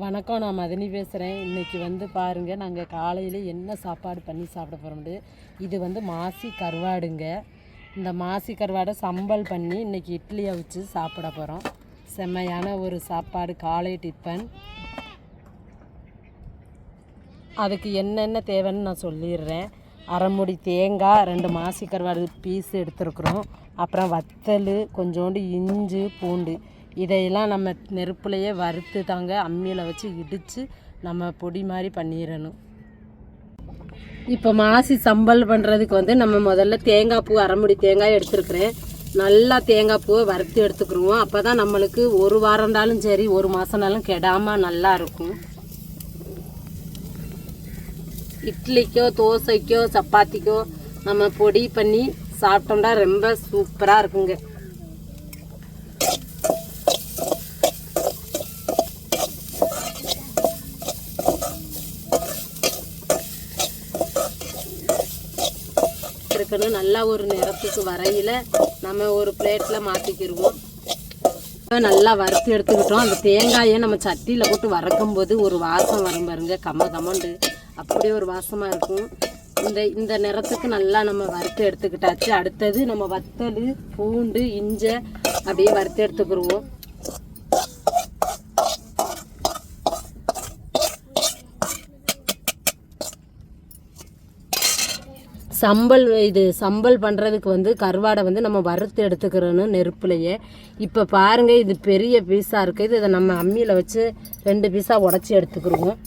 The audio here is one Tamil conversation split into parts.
வணக்கம் நான் மதினி பேசுகிறேன் இன்றைக்கி வந்து பாருங்கள் நாங்கள் காலையில் என்ன சாப்பாடு பண்ணி சாப்பிட போகிறோம்னு இது வந்து மாசி கருவாடுங்க. இந்த மாசி கருவாடை சம்பல் பண்ணி இன்றைக்கி இட்லி அவிச்சு சாப்பிட போகிறோம் செம்மையான ஒரு சாப்பாடு காலை டிஃபன் அதுக்கு என்னென்ன தேவைன்னு நான் சொல்லிடுறேன். அரைமுடி தேங்காய் ரெண்டு மாசி கருவாடு பீஸ் எடுத்துருக்குறோம். அப்புறம் வத்தல் கொஞ்சோண்டு இஞ்சி பூண்டு. இதையெல்லாம் நம்ம நெருப்புலையே வறுத்து தாங்க அம்மியில் வச்சு இடித்து நம்ம பொடி மாதிரி பண்ணிடணும். இப்போ மாசி சம்பல் பண்ணுறதுக்கு வந்து நம்ம முதல்ல தேங்காய் பூ அரைமுடி தேங்காய் எடுத்துருக்குறேன். நல்லா தேங்காய் பூவை வறுத்து எடுத்துக்கிடுவோம் அப்போ தான் நம்மளுக்கு ஒரு வாரம்னாலும் சரி ஒரு மாதம்னாலும் கெடாமல் நல்லா இருக்கும். இட்லிக்கோ தோசைக்கோ சப்பாத்திக்கோ நம்ம பொடி பண்ணி சாப்பிட்டோம்னா ரொம்ப சூப்பராக இருக்குங்க. இருக்கணும் நல்லா ஒரு நிறத்துக்கு வரையில் நம்ம ஒரு பிளேட்டில் மாற்றிக்கிடுவோம் நல்லா வறுத்து எடுத்துக்கிட்டோம். அந்த தேங்காயை நம்ம சட்டியில் போட்டு வறக்கும் போது ஒரு வாசம் வரும் பாருங்க. கம்ம கம்மண்டு அப்படியே ஒரு வாசமாக இருக்கும். இந்த இந்த நிறத்துக்கு நல்லா நம்ம வறுத்து எடுத்துக்கிட்டாச்சு. அடுத்தது நம்ம வத்தல் பூண்டு இஞ்சை அப்படியே வறுத்து எடுத்துக்கிடுவோம் சம்பல் இது சம்பல் பண்ணுறதுக்கு வந்து கருவாடை வந்து நம்ம வறுத்து எடுத்துக்கிறோன்னு நெருப்புலையே. இப்போ பாருங்கள் இது பெரிய பீஸாக இருக்குது இதை நம்ம அம்மியில் வச்சு ரெண்டு பீஸாக உடச்சி எடுத்துக்கிடுவோம்.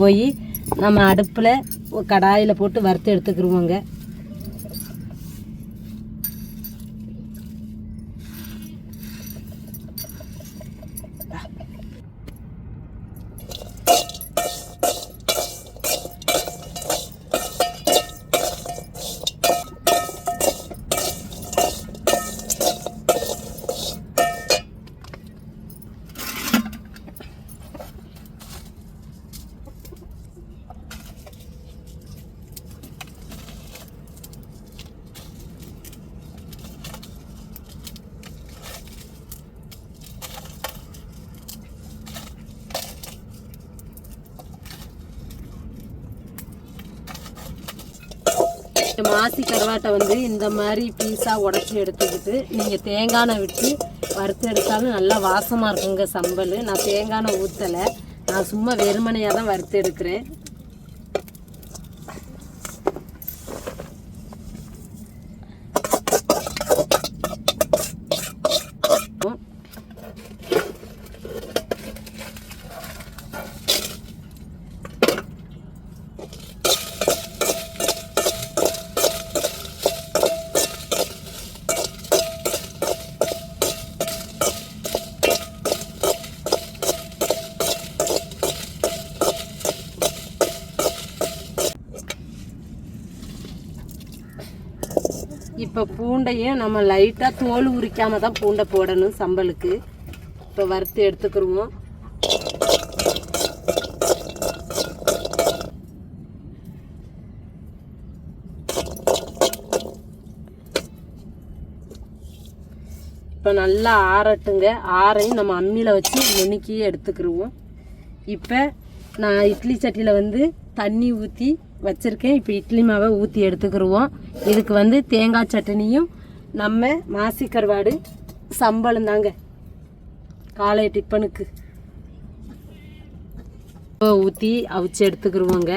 போய் நம்ம அடுப்பில் கடாயில் போட்டு வறுத்து எடுத்துக்கிருவோங்க. இந்த மாசி கருவாட்டை வந்து இந்த மாதிரி பீஸாக உடச்சி எடுத்துக்கிட்டு நீங்கள் தேங்காய் விட்டு வறுத்து எடுத்தாலும் நல்லா வாசமாக இருக்குங்க சம்பல். நான் தேங்காய் ஊற்றலை நான் சும்மா வெறுமனையாக தான் வறுத்து எடுக்கிறேன் இப்போ பூண்டையும் நம்ம லைட்டாக தோல் உரிக்காம தான் பூண்டை போடணும் சம்பலுக்கு. இப்போ வறுத்து எடுத்துக்கிடுவோம் இப்போ நல்லா ஆறட்டுங்க. ஆறையும் நம்ம அம்மியில் வச்சு நுணுக்கியே எடுத்துக்கிடுவோம் இப்போ நான் இட்லி சட்டியில் வந்து தண்ணி ஊற்றி வச்சுருக்கேன். இப்போ இட்லி மாவை ஊற்றி எடுத்துக்கிருவோம். இதுக்கு வந்து தேங்காய் சட்னியும் நம்ம மாசி கருவாடு சம்பளம் தாங்க. காலை டிஃபனுக்கு ஊற்றி அவிச்சு எடுத்துக்கிருவோங்க.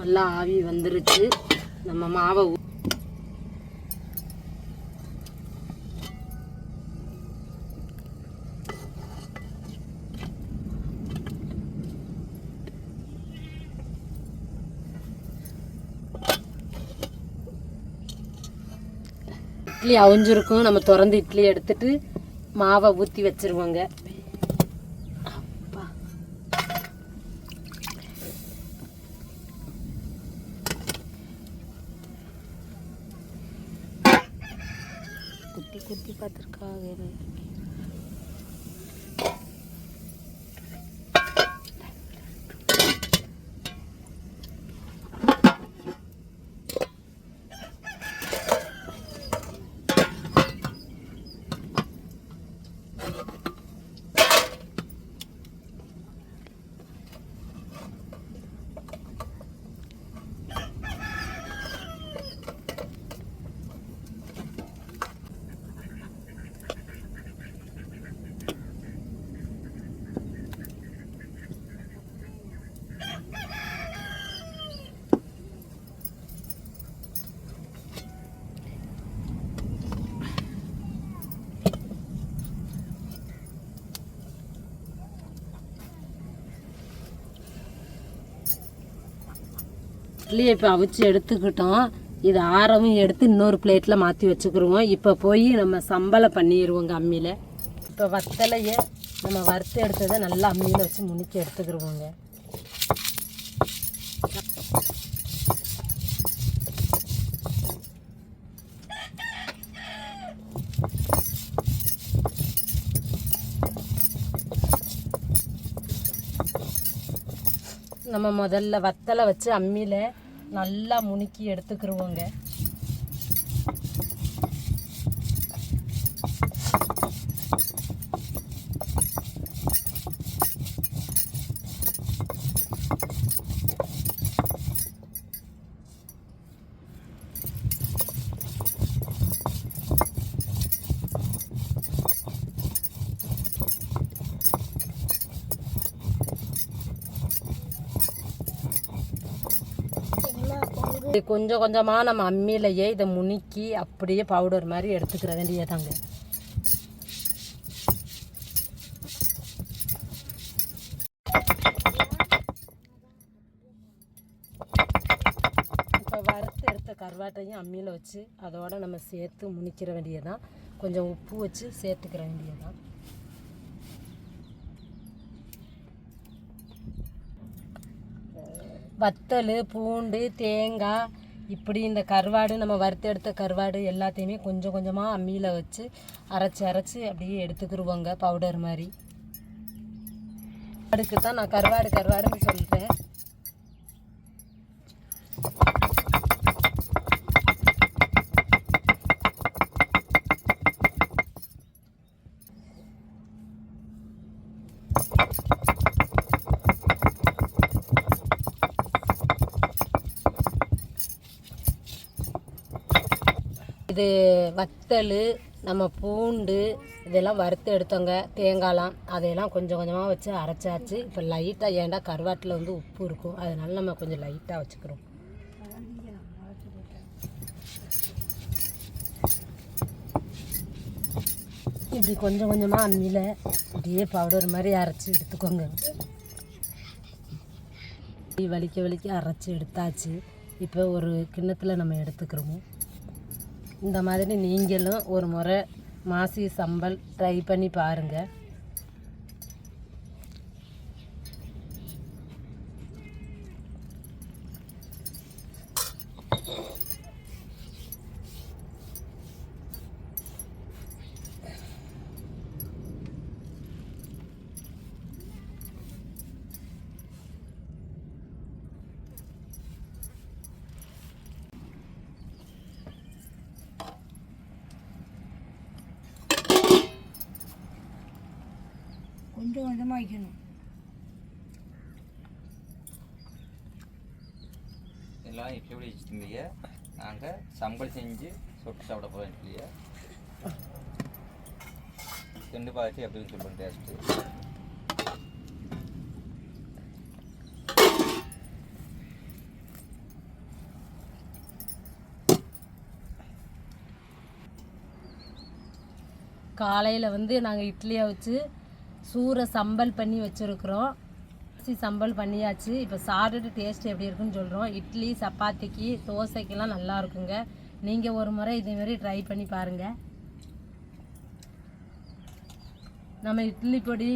நல்லா ஆவி வந்துருச்சு. நம்ம மாவை இட்லி அவிஞ்சிருக்கும். நம்ம திறந்து இட்லி எடுத்துட்டு மாவை ஊற்றி வச்சுருவோங்க. குத்தி இட்லியை இப்போ அவிச்சு எடுத்துக்கிட்டோம். இது ஆரவும் எடுத்து இன்னொரு பிளேட்டில் மாற்றி வச்சுக்கிருவோம். இப்போ போய் நம்ம சம்பளை பண்ணிடுவோங்க அம்மியில் இப்போ வத்தலையை நம்ம வறுத்து எடுத்ததை நல்லா அம்மியில் வச்சு முனிக்க எடுத்துக்கிருவோங்க. நம்ம முதல்ல வத்தலை வச்சு அம்மியில் நல்லா முணுக்கி எடுத்துக்கிருவோங்க. இது கொஞ்சம் கொஞ்சமாக நம்ம அம்மியிலையே இதை முனுக்கி அப்படியே பவுடர் மாதிரி எடுத்துக்கிற வேண்டியதாங்க இப்போ வறுத்து எடுத்த கருவாட்டையும் அம்மியில் வச்சு அதோடு நம்ம சேர்த்து முனிக்கிற வேண்டியதான் கொஞ்சம் உப்பு வச்சு சேர்த்துக்கிற வேண்டியதான் வத்தல் பூண்டு தேங்காய் இப்படி இந்த கருவாடு நம்ம வறுத்து எடுத்த கருவாடு எல்லாத்தையுமே கொஞ்சம் கொஞ்சமாக அம்மியில் வச்சு அரைச்சி அரைச்சி அப்படியே எடுத்துக்கிருவோங்க பவுடர் மாதிரி. அதுக்கு தான் நான் கருவாடு கருவாடுன்னு சொல்கிறேன் இது வத்தல் நம்ம பூண்டு இதெல்லாம் வறுத்து எடுத்தோங்க. தேங்காய்லாம் அதையெல்லாம் கொஞ்சம் கொஞ்சமாக வச்சு அரைச்சாச்சு. இப்போ லைட்டாக ஏன்டா கருவாட்டில் வந்து உப்பு இருக்கும். அதனால நம்ம கொஞ்சம் லைட்டாக வச்சுக்கிறோம். இப்படி கொஞ்சம் கொஞ்சமாக அம்மியில் இப்படியே பவுடர் மாதிரி அரைச்சி எடுத்துக்கோங்க. இப்படி வலிக்க வலிக்க அரைச்சி எடுத்தாச்சு. இப்போ ஒரு கிண்ணத்தில் நம்ம எடுத்துக்கிறோம். இந்த மாதிரி நீங்களும் ஒரு முறை மாசி சம்பல் ட்ரை பண்ணி பாருங்கள் கொஞ்சம் கொஞ்சமாக வைக்கணும். எல்லாம் இட்லி பொடி வச்சுருந்தீங்க நாங்கள் சம்பல் செஞ்சு சொட்டு சாப்பிட போகிறோம் இட்லியை ரெண்டு பாய்ச்சி எப்படின்னு சொல்லுவோம் டேஸ்ட்டு காலையில் வந்து நாங்கள் இட்லியை வச்சு சூறை சம்பல் பண்ணி வச்சுருக்குறோம். அரிசி சம்பல் பண்ணியாச்சு. இப்போ சாப்பிட்டுட்டு டேஸ்ட் எப்படி இருக்குன்னு சொல்கிறோம் இட்லி சப்பாத்திக்கு தோசைக்கெல்லாம் நல்லா இருக்குங்க. நீங்கள் ஒரு முறை இதேமாரி ட்ரை பண்ணி பாருங்கள் நம்ம இட்லி பொடி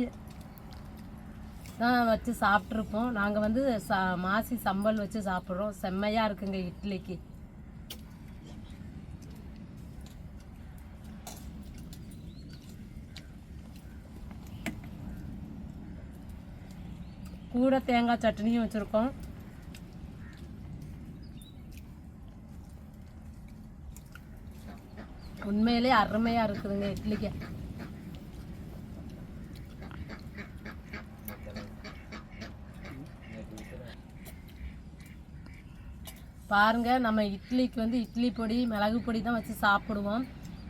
தான் வச்சு சாப்பிட்ருப்போம் நாங்கள் வந்து சா மாசி சம்பல் வச்சு சாப்பிட்றோம். செம்மையாக இருக்குங்க இட்லிக்கு. கூட தேங்காய் சட்னியும் வச்சுருக்கோம். உண்மையிலே அருமையாக இருக்குதுங்க இட்லிக்கு. பாருங்க நம்ம இட்லிக்கு வந்து இட்லி பொடி மிளகு பொடி தான் வச்சு சாப்பிடுவோம்.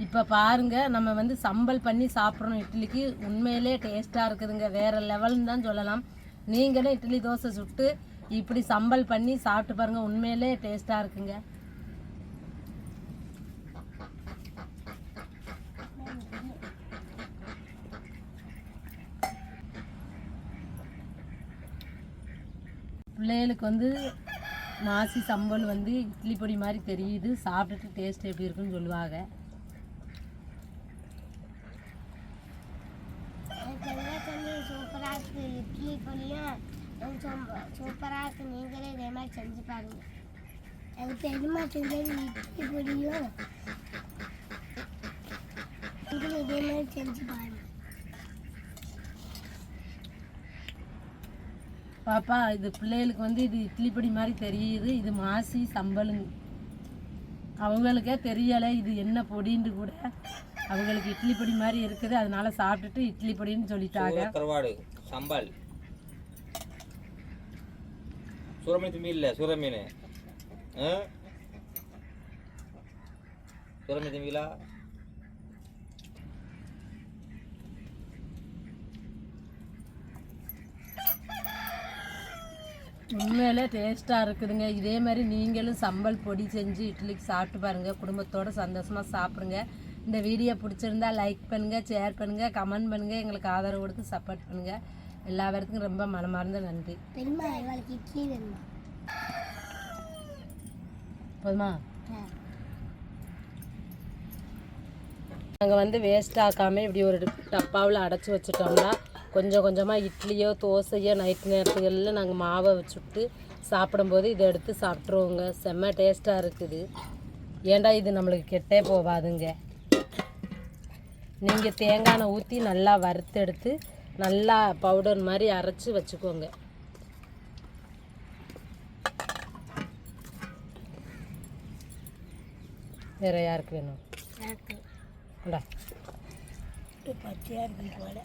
இப்போ பாருங்க நம்ம வந்து சம்பல் பண்ணி சாப்பிட்றோம் இட்லிக்கு. உண்மையிலே டேஸ்ட்டாக இருக்குதுங்க. வேறு லெவல்னு தான் சொல்லலாம். நீங்களும் இட்லி தோசை சுட்டு இப்படி சம்பல் பண்ணி சாப்பிட்டு பாருங்க உண்மையிலே டேஸ்ட்டாக இருக்குங்க. பிள்ளைகளுக்கு வந்து மாசி சம்பல் வந்து இட்லி பொடி மாதிரி தெரியுது. சாப்பிட்டுட்டு டேஸ்ட் எப்படி இருக்குன்னு சொல்லுவாங்க சூப்பராக இருக்குது இட்லி பொடியும் சூப்பராக இருக்குது நீங்களே இதே மாதிரி செஞ்சு பாருங்க எனக்கு தெரியுமா இட்லி பொடியும் நீங்களும் இதே மாதிரி செஞ்சு பாருங்க பாப்பா இது பிள்ளைகளுக்கு வந்து இது இட்லி பொடி மாதிரி தெரியுது. இது மாசி சம்பளுங்க அவங்களுக்கே தெரியலை இது என்ன பொடின்னு கூட. அவங்களுக்கு இட்லி பொடி மாதிரி இருக்குது. அதனால சாப்பிட்டுட்டு இட்லி பொடின்னு சொல்லிட்டாங்க. கருவாடு சம்பல். சூரமீன் இல்லை சூரமீன் ஆ? சூரமீன் திம்பிங்களா உண்மையிலே டேஸ்ட்டாக இருக்குதுங்க. இதே மாதிரி நீங்களும் சம்பல் பொடி செஞ்சு இட்லிக்கு சாப்பிட்டு பாருங்கள் குடும்பத்தோட சந்தோஷமாக சாப்பிடுங்க. இந்த வீடியோ பிடிச்சிருந்தா லைக் பண்ணுங்கள் ஷேர் பண்ணுங்கள் கமெண்ட் பண்ணுங்கள் எங்களுக்கு ஆதரவு கொடுத்து சப்போர்ட் பண்ணுங்கள் எல்லா பேருக்கும் ரொம்ப மனமார்ந்த நன்றி. போதுமா ஆ. நாங்கள் வந்து வேஸ்ட் ஆக்காமல் இப்படி ஒரு டப்பாவில் அடைச்சி வச்சுட்டோம்னா கொஞ்சம் கொஞ்சமாக இட்லியோ தோசையோ நைட் நேரத்துகளில் நாங்கள் மாவை வச்சுட்டு சாப்பிடும்போது இதை எடுத்து சாப்பிட்ருவோங்க செம்ம டேஸ்ட்டாக இருக்குது. ஏன்டா இது நம்மளுக்கு கெட்டே போகாதுங்க. நீங்கள் தேங்காய் எண்ணெய் ஊற்றி நல்லா வறுத்தெடுத்து நல்லா பவுடர் மாதிரி அரைச்சி வச்சுக்கோங்க. வேறு யாருக்கு வேணும்? பச்சையாக இருக்கு போல.